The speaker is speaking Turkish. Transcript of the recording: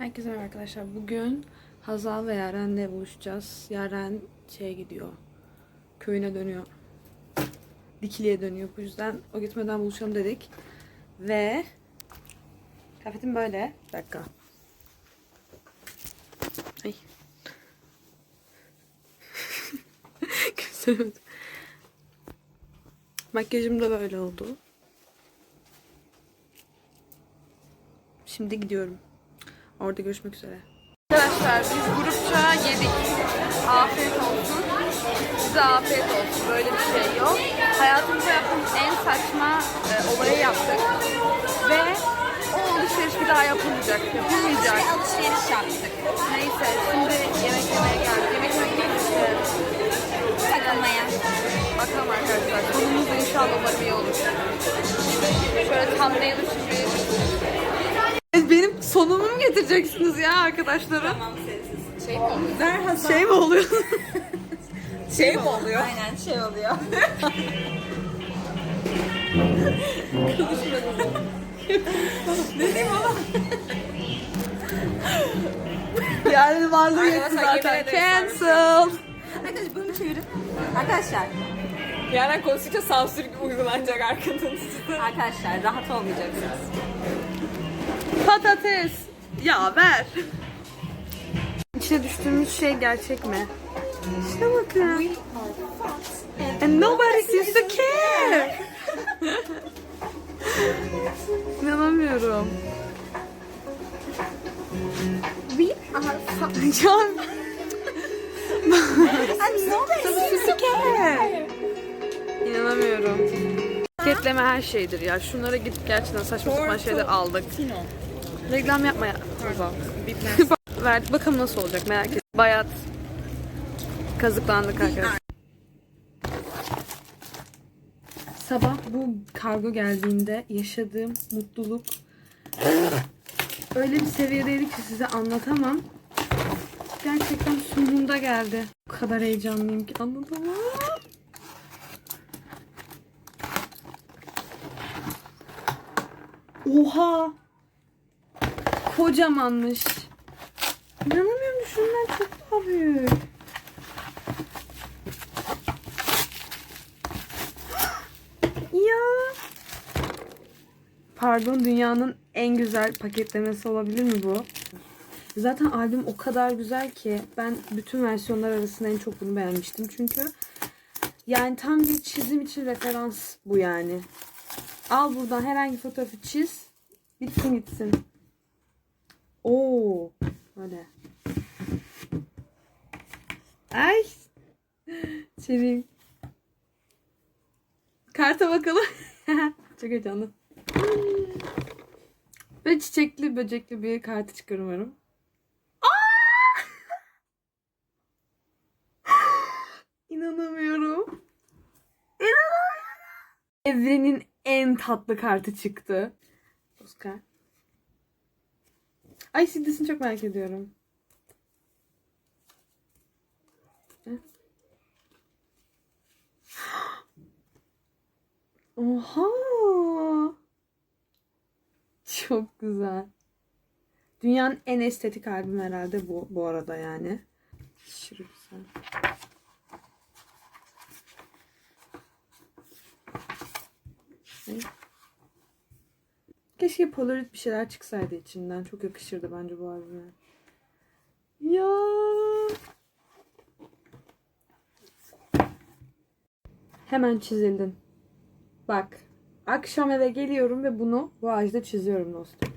Herkese merhaba arkadaşlar. Bugün Hazal ve Yaren'le buluşacağız. Yaren şeye gidiyor. Köyüne dönüyor. Dikili'ye dönüyor. Bu yüzden o gitmeden buluşalım dedik. Ve kıyafetim böyle. Bir dakika. Ay. Gösteremedim. Makyajım da böyle oldu. Şimdi gidiyorum. Orada görüşmek üzere. Arkadaşlar biz grupça yedik. Afiyet olsun. Size afiyet olsun. Böyle bir şey yok. Hayatımızda yaptığımız en saçma e, olayı yaptık. Ve o alışveriş bir daha yapılmayacak. Yapılmayacak. alışveriş yaptık. Neyse şimdi yemek yemeye geldik. Yemek yemek değil işte. Takılmaya. Bakalım arkadaşlar. Sonumuz da inşallah umarım iyi olur. Şöyle thumbnail'ı şimdi... Sonumu mu getireceksiniz ya arkadaşlarım? Şey mi oluyor? Ver Şey mi oluyor? Şey mi oluyor? Aynen şey oluyor. ne diyeyim oğlum? yani varlığı yetti zaten. Cancel. Arkadaşlar bunu çevirin. Arkadaşlar. Yani konuştukça sansür uygulanacak arkadan. Arkadaşlar rahat olmayacaksınız. Patates. Ya ver. İçine düştüğümüz şey gerçek mi? İşte bakın. And nobody seems to care. İnanamıyorum. We are fucking. Ya And nobody seems to care. İnanamıyorum. Paketleme her şeydir ya. Şunlara gidip gerçekten saçma sapan şeyler aldık. Reklam yapma ya. Verdik bakalım nasıl olacak merak ettim. Bayat. Kazıklandık arkadaşlar. Sabah bu kargo geldiğinde yaşadığım mutluluk öyle bir seviyedeydi ki size anlatamam. Gerçekten sonunda geldi. O kadar heyecanlıyım ki anlatamam. Oha! Kocamanmış. İnanamıyorum şundan çok daha büyük. ya. Pardon dünyanın en güzel paketlemesi olabilir mi bu? Zaten albüm o kadar güzel ki ben bütün versiyonlar arasında en çok bunu beğenmiştim. Çünkü yani tam bir çizim için referans bu yani. Al buradan herhangi fotoğrafı çiz. Bitsin gitsin. Oo. Böyle. Ay. Çevir. Karta bakalım. Çok heyecanlı. Ve çiçekli böcekli bir kartı çıkar umarım. İnanamıyorum. İnanamıyorum. Evrenin en tatlı kartı çıktı. Oscar. Ay CD'sini çok merak ediyorum. Oha! Çok güzel. Dünyanın en estetik albümü herhalde bu bu arada yani. Aşırı güzel. Ne? Keşke Polaroid bir şeyler çıksaydı içinden. Çok yakışırdı bence bu albüme. Ya. Hemen çizildin. Bak. Akşam eve geliyorum ve bunu bu ağaçta çiziyorum dostum.